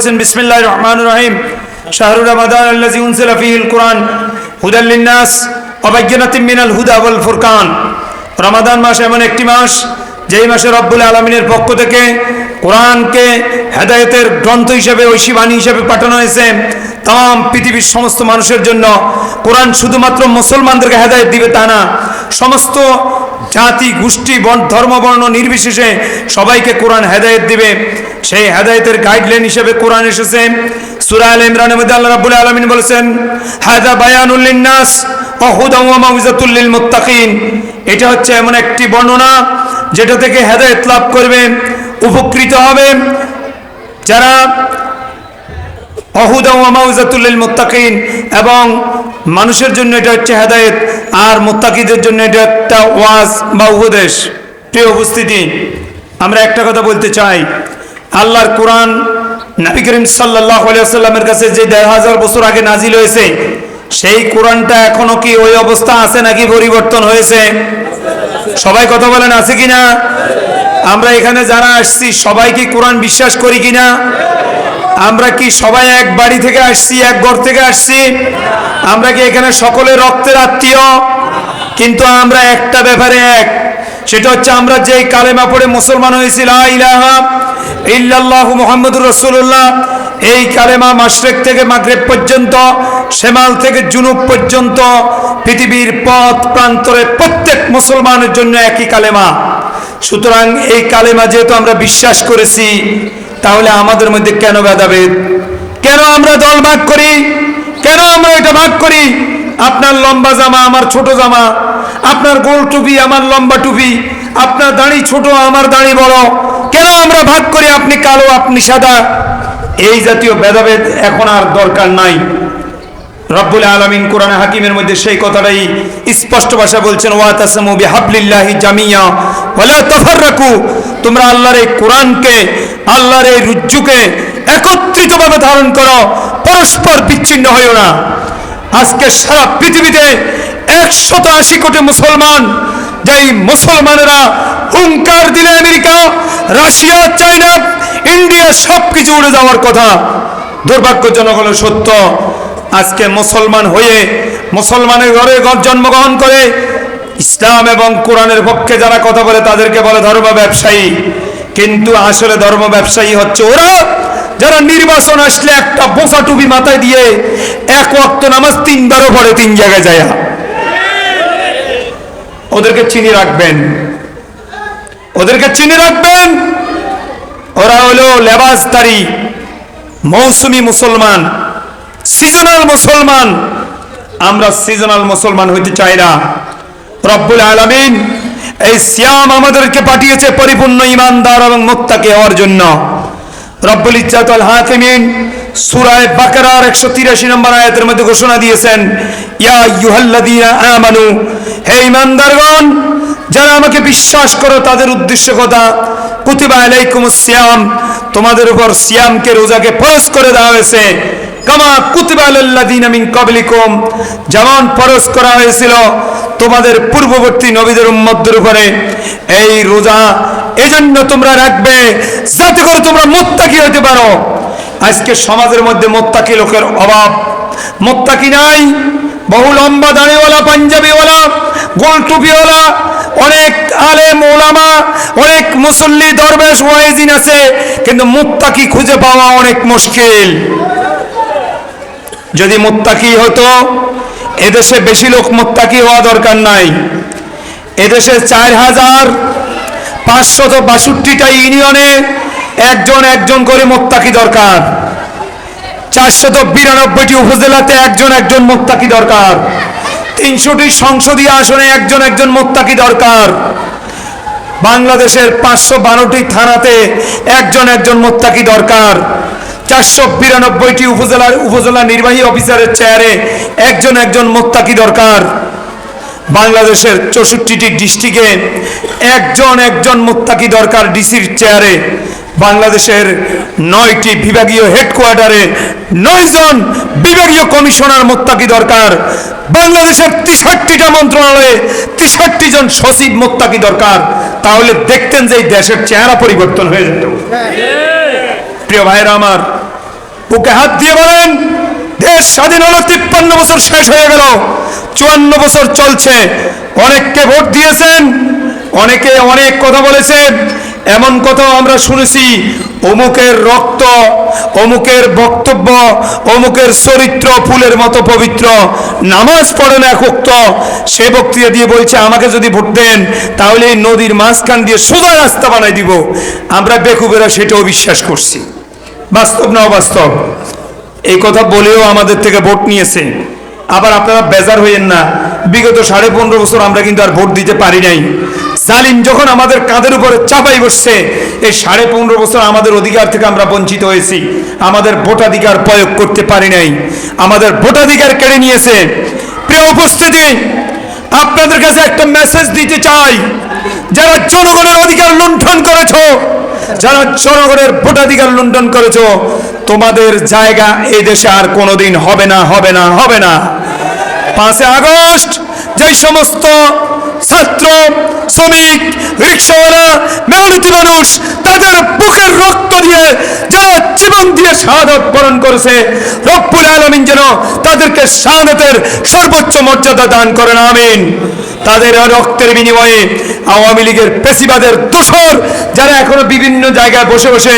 বলছেন, বিসমিল্লাহির রহমানির রহিম। শাহরুর রমাদান রমাদান মাস এমন একটি মাস, যেই মাসে রব্বুল আলমিনের পক্ষ থেকে কোরআনকে হেদায়েতের গ্রন্থ হিসেবে, ঐশী বাণী হিসেবে পাঠানো হয়েছে। তাম পৃথিবীর সমস্ত মানুষের জন্য কোরআন শুধুমাত্র মুসলমানদেরকে হেদায়েত দিবে তা না সমস্ত জাতি, গোষ্ঠী বর্ণ ধর্ম, বর্ণ নির্বিশেষে সবাইকে কোরআন হেদায়েত দিবে। সেই হেদায়েতের গাইডলাইন হিসেবে কোরআন এসেছে। সূরা আল ইমরানের মধ্যে আল্লাহ রাব্বুল আলামিন বলেছেন হাদা বায়ানুল লিন-নাস ওয়া হুদান ওয়া মাউইজাতুল এটা হচ্ছে এমন একটি বর্ণনা যেটা থেকে হেদায়েত লাভ করবে, উপকৃত হবে। যারা অহুদা ওয়া মাউজাতুল লিল মুত্তাকিন। এবং মানুষের জন্য এটা হচ্ছে হেদায়েত, আর মুত্তাকিদের জন্য এটা একটা ওয়াজ বা উপদেশ। প্রিয় উপস্থিতি, আমরা একটা কথা বলতে চাই। আল্লাহর কোরআন নবী করিম সাল্লাহ আলিয়াল্লামের কাছে যে দেড় হাজার বছর আগে নাজিল হয়েছে, সেই কোরআনটা এখনও কি ওই অবস্থা আছে নাকি পরিবর্তন হয়েছে? সবাই কথা বলেন, আছে কিনা? আমরা এখানে যারা আসছি, সবাই কি কোরআন বিশ্বাস করি কিনা? আমরা কি সবাই এক বাড়ি থেকে আসছি, এক ঘর থেকে আসছি? আমরা কি এখানে সকলে রক্তের আত্মীয়? কিন্তু আমরা একটা ব্যাপারে এক, সেটা হচ্ছে আমরা যেই কালেমা পড়ে মুসলমান হয়েছি, লা ইলাহা ইল্লাল্লাহু রাসূলুল্লাহ, এই কালেমা মাশরিক থেকে মাগরিব পর্যন্ত, শেমাল থেকে জুনুব পর্যন্ত, পৃথিবীর পথ প্রান্তরে প্রত্যেক মুসলমানের জন্য একই কালেমা। সুতরাং এই কালেমা যেহেতু আমরা বিশ্বাস করেছি তাহলে আমাদের মধ্যে কেন ভেদাভেদ কেন আমরা দল ভাগ করি? কেন আমরা এটা ভাগ করি? আপনার লম্বা জামা আমার ছোট জামা, আপনার গোল টুপি আমার লম্বা টুপি, আপনার দাড়ি ছোট আমার দাড়ি বড়, কেন আমরা ভাগ করি আপনি কালো, আপনি সাদা? এই জাতীয় ভেদাভেদ এখন আর দরকার নাই। রব্বুল আলমিন কোরআন হাকিমের মধ্যে সেই কথাটাই স্পষ্ট ভাষা বলছেন ওয়াতাসমু বিহাবলিল্লাহি জামিয়া, ওয়ালা তাফাররাকু। তোমরা আল্লাহর এই কোরআনকে আল্লাহর এই রুজ্জুকে একত্রিতভাবে ধারণ করো, পরস্পর বিচ্ছিন্ন হইও না। আজকে সারা পৃথিবীতে একশত আশি কোটি মুসলমান, যেই মুসলমানেরা হুঙ্কার দিলে আমেরিকা, রাশিয়া, চায়না, ইন্ডিয়া সব কিছু উড়ে যাওয়ার কথা। দুর্ভাগ্যজনক হলো সত্য, আজকে মুসলমান হয়ে মুসলমানের ঘরে জন্মগ্রহণ করে ইসলাম এবং কোরআনের পক্ষে যারা কথা বলে তাদেরকে বলে ধর্ম ব্যবসায়ী কিন্তু আসলে ধর্ম ব্যবসায়ী হচ্ছে ওরা। যারা নির্বাচন আসলে একটা বোসা টুপি মাথায় দিয়ে এক ওয়াক্ত নামাজ তিনবারও পড়ে, তিন জায়গায় যায় ওদেরকে চিনি রাখবেন। ওদেরকে চিনি রাখবেন। ওরা হলো লেবাসদারি মৌসুমি মুসলমান সিজনাল মুসলমান। আমরা সিজনাল মুসলমান হইতে চাই না। রব্বুল আলামিন এই সিয়াম আমাদেরকে পাঠিয়েছে পরিপূর্ণ ইমানদার এবং মুত্তাকি হওয়ার জন্য। রব্বুল ইজ্জাতুল হাকিমিন সূরায়ে বাকারার 183 নম্বর আয়াতের মধ্যে ঘোষণা দিয়েছেন, ইয়া আইয়ুহাল্লাযীনা আমানু, হে ইমানদারগণ, যারা আমাকে বিশ্বাস করো, তাদের উদ্দেশ্য কথা, কুতিবা আলাইকুমুস সিয়াম, তোমাদের উপর সিয়ামকে রোজাকে ফরজ করে দেওয়া হয়েছে। কামা কুতিবা আলাল্লাযীনা মিন ক্বাবলিকুম। যেমন ফরজ করা হয়েছিল তোমাদের পূর্ববর্তী নবীদের উম্মতদের উপরে। এই রোজা এজন্য তোমরা রাখবে যাতে করে তোমরা মুত্তাকি হতে পারো। আজকে সমাজের মধ্যে মোত্তাকি লোকের অভাব। মোত্তাকি নাই। বহু লম্বা দাড়িওয়ালা, পাঞ্জাবিওয়ালা গোল টুপিওয়ালা অনেক আলেম, ওলামা, অনেক মুসল্লি, দরবেশ ওয়াইজিন আছে। কিন্তু মুত্তাকি খুঁজে পাওয়া অনেক মুশকিল। যদি মোত্তাকি হতো, এদেশে বেশি লোক মোত্তাকি হওয়া দরকার নাই। এদেশে চার হাজার পাঁচশত বাষট্টিটা ইউনিয়নে একজন একজন করে মোত্তাকি দরকার। চারশত বিরানব্বইটি উপজেলাতে একজন একজন মোত্তাকি দরকার। তিনশোটি সংসদীয় আসনে একজন একজন মোত্তাকি দরকার। বাংলাদেশের পাঁচশো বারোটি থানাতে একজন একজন মোত্তাকি দরকার। চারশো বিরানব্বইটি উপজেলার উপজেলা নির্বাহী অফিসারের চেয়ারে একজন একজন মোত্তাকি দরকার। বাংলাদেশের চৌষট্টিটি ডিস্ট্রিক্টে একজন একজন মোত্তাকি দরকার ডিসির চেয়ারে। বাংলাদেশের নয়টি বিভাগীয় হেডকোয়ার্টারে নয়জন বিভাগীয় কমিশনার মোত্তাকি দরকার। বাংলাদেশের তিষট্টিটা মন্ত্রণালয়ে তিষট্টি জন সচিব মোত্তাকি দরকার। তাহলে দেখতেন যে এই দেশের চেহারা পরিবর্তন হয়ে যেত। প্রিয় ভাইরা আমার বুকে হাত দিয়ে বলেন, দেশ স্বাধীন হলো, তিপ্পান্ন বছর শেষ হয়ে গেল, চুয়ান্ন বছর চলছে। অনেককে ভোট দিয়েছেন, অনেকে অনেক কথা বলেছেন, এমন কথাও আমরা শুনেছি, অমুকের রক্ত, অমুকের বক্তব্য, অমুকের চরিত্র ফুলের মতো পবিত্র, নামাজ পড়ে না একক সে বক্তৃতা দিয়ে বলছে, আমাকে যদি ভোট দেন, তাহলে এই নদীর মাঝখান দিয়ে সোজা রাস্তা বানাই দিব। আমরা বেকুবেরা সেটাও বিশ্বাস করছি। বাস্তব না অবাস্তব? এই কথা বলেও আমাদের থেকে ভোট নিয়েছে। আবার আপনারা বেজার হইয়েন না। বিগত সাড়ে পনেরো বছর আমরা কিন্তু আর ভোট দিতে পারি নাই। জালিম যখন আমাদের কাঁধের উপরে চাপাই বসছে, এই সাড়ে পনেরো বছর আমাদের অধিকার থেকে আমরা বঞ্চিত হয়েছি। আমাদের ভোটাধিকার প্রয়োগ করতে পারি নাই। আমাদের ভোটাধিকার কেড়ে নিয়েছে। প্রিয় উপস্থিতি, আপনাদের কাছে একটা মেসেজ দিতে চাই। যারা জনগণের অধিকার লুণ্ঠন করেছ যারা জনগণের ভোটাধিকার লুণ্ঠন করেছ, তোমাদের জায়গা এই দেশে আর কোনোদিন হবে না হবে না হবে না। পাঁচে আগস্ট যেই সমস্ত ছাত্র শ্রমিক, রিক্সাওয়ালা, মেহনতি মানুষ, তাদের বুকের রক্ত দিয়ে যারা জীবন দিয়ে শাহাদত বরণ করেছে, রব্বুল আলমিন যেন তাদেরকে শাহাদতের সর্বোচ্চ মর্যাদা দান করেন, আমিন। তাদের রক্তের বিনিময়ে আওয়ামী লীগের পেশিবাদের দোষর যারা এখনও বিভিন্ন জায়গায় বসে বসে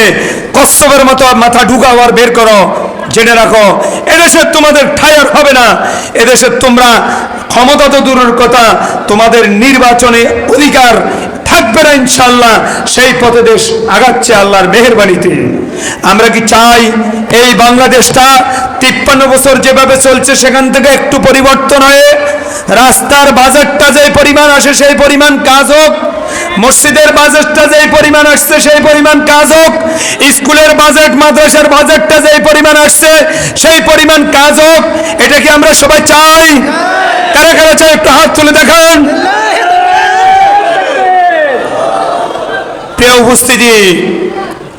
কচ্ছপের মতো মাথা ঢুকাও আর বের করো। জেনে রাখো, এদেশে তোমাদের ঠায়ার হবে না। এদেশে তোমরা ক্ষমতা তো দূরের কথা, তোমাদের নির্বাচনে অধিকার থাকবে না ইনশাল্লাহ সেই পথে দেশ আগাচ্ছে আল্লাহর মেহরবানিতে। আমরা কি চাই এই বাংলাদেশটা তিপ্পান্ন বছর যেভাবে চলছে, সেখান থেকে একটু পরিবর্তন হয়ে, রাস্তার বাজেটটা যে পরিমাণ আসে, সেই পরিমাণ কাজ হোক মসজিদের বাজেটটা যেই পরিমাণ আসছে, সেই পরিমাণ কাজ হোক, স্কুলের বাজেট মাদ্রাসার বাজেটটা যেই পরিমাণ আসছে, সেই পরিমাণ কাজ হোক, এটা কি আমরা সবাই চাই? কারা কারা চাই? একটু হাত তুলে দেখান। প্রিয় উপস্থিতি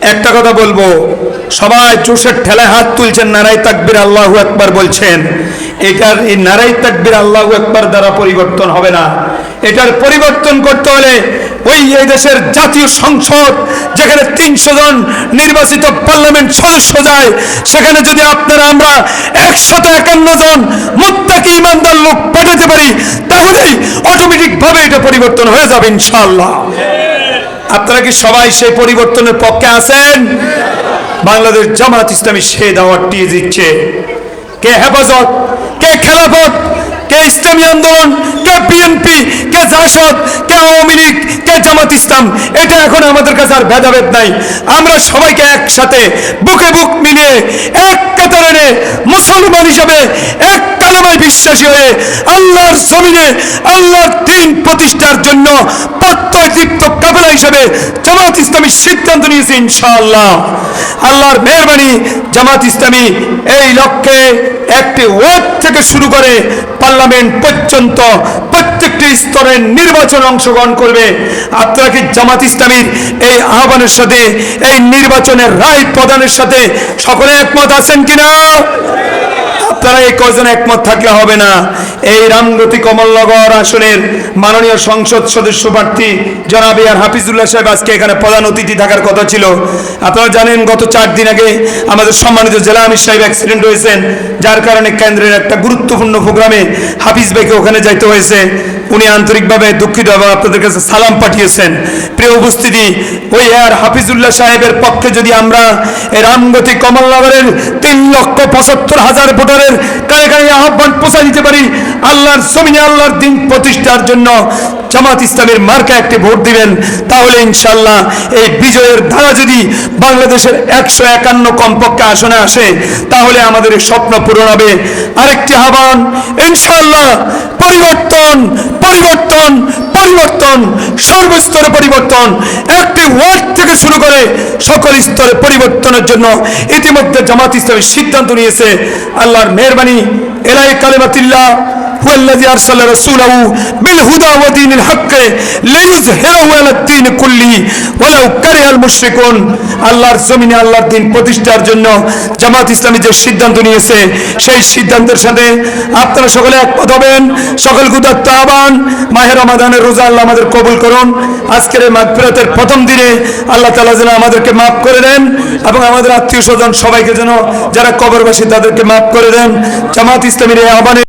একটা কথা বলব। সবাই জোশের ঠেলায় হাত তুলছেন নারাই তাকবির আল্লাহু একবার বলছেন। এটার এই নারাই তাকবির আল্লাহু একবার দ্বারা পরিবর্তন হবে না। এটার পরিবর্তন করতে হলে ওই এই দেশের জাতীয় সংসদ, যেখানে তিনশো জন নির্বাচিত পার্লামেন্ট সদস্য যায়, সেখানে যদি আপনারা আমরা একশত একান্ন জন মুত্তাকি ইমানদার লোক পাঠাতে পারি, তাহলেই অটোমেটিক ভাবে এটা পরিবর্তন হয়ে যাবে ইনশাআল্লাহ। আপনারা কি সবাই সেই পরিবর্তনের পক্ষে আছেন? বাংলাদেশ জামাত ইসলামী সে দাওয়াতটি দিচ্ছে। কে হেফাজত, কে খেলাফত, কে ইসলামী আন্দোলন, কে বিএনপি, কে জাসদ, কে আওয়ামী লীগ, কে জামাত ইসলাম, এটা এখন আমাদের কাছে আর ভেদাভেদ নাই। আমরা সবাইকে একসাথে বুকে বুক মিলিয়ে, এক কাতারে মুসলমান হিসাবে, এক কালেমায় বিশ্বাসী হয়ে আল্লাহর জমিনে আল্লাহর দিন প্রতিষ্ঠার জন্য তৃপ্ত কাফেলা হিসেবে জামাত ইসলামী সিদ্ধান্ত নিয়েছে ইনশাআল্লাহ। আল্লাহর মেহরবানি জামাত ইসলামী এই লক্ষ্যে একটি ওয়ার্ড থেকে শুরু করে পার্লামেন্ট পর্যন্ত প্রত্যেকটি স্তরের নির্বাচন অংশগ্রহণ করবে। আপনারা কি জামাত ইসলামীর এই আহ্বানের সাথে, এই নির্বাচনের রায় প্রদানের সাথে সকলে একমত আছেন কিনা? আপনারা এই কজন একমত থাকলে হবে না। এই রামগতি কমলনগর আসনের মাননীয় সংসদ সদস্য প্রার্থী জনাব আর হাফিজুল্লাহ সাহেব আজকে এখানে প্রধান অতিথি থাকার কথা ছিল। আপনারা জানেন, গত চার দিন আগে আমাদের সম্মানিত জেলা আমির সাহেব অ্যাক্সিডেন্ট হয়েছেন, যার কারণে কেন্দ্রের একটা গুরুত্বপূর্ণ প্রোগ্রামে হাফিজ ভাইকে ওখানে যাইতে হয়েছে। উনি আন্তরিকভাবে দুঃখিত এবং আপনাদের কাছে সালাম পাঠিয়েছেন। প্রিয় উপস্থিতি, ওই আর হাফিজুল্লাহ সাহেবের পক্ষে যদি আমরা রামগতি কমলনগরের তিন লক্ষ পঁচাত্তর হাজার ভোটারের কানে কানে আহ্বান পৌঁছা দিতে পারি। আল্লাহর জমিনে আল্লাহর দিন প্রতিষ্ঠার জন্য জামাত ইসলামের মার্কা একটি ভোট দিবেন। তাহলে ইনশাল্লাহ এই বিজয়ের ধারা যদি বাংলাদেশের একশো একান্ন কমপক্ষে আসনে আসে, তাহলে আমাদের স্বপ্ন পূরণ হবে। আরেকটি আহ্বান ইনশাল্লাহ পরিবর্তন পরিবর্তন পরিবর্তন, সর্বস্তরে পরিবর্তন। একটি ওয়ার্ড থেকে শুরু করে সকল স্তরে পরিবর্তনের জন্য ইতিমধ্যে জামাত ইসলামের সিদ্ধান্ত নিয়েছে। আল্লাহর মেহরবানি এলাই কালেমাতিল্লাহ। আরসালা রাসূলাহু বিল হুদা ওয়া দীনিল হক লিইয়ুযহিরাহু আলা দ্বীন কুল্লিহি ওয়ালাউ কারিহাল মুশরিকুন আল্লাহর জমিনে আল্লাহর দিন প্রতিষ্ঠার জন্য জামাত ইসলামী যে সিদ্ধান্ত নিয়েছে, সেই সিদ্ধান্তের সাথে আপনারা সকলে একমত হবেন। সকল গুদাত্ত আহ্বান মাহের রমাদানের রোজা আল্লাহ আমাদের কবুল করুন। আজকের এই মাগফিরাতের প্রথম দিনে আল্লাহ তাআলা যেন আমাদেরকে মাফ করে দেন এবং আমাদের আত্মীয় স্বজন সবাইকে যেন যারা কবরবাসী তাদেরকে মাফ করে দেন। জামাত ইসলামীর এই আহ্বানে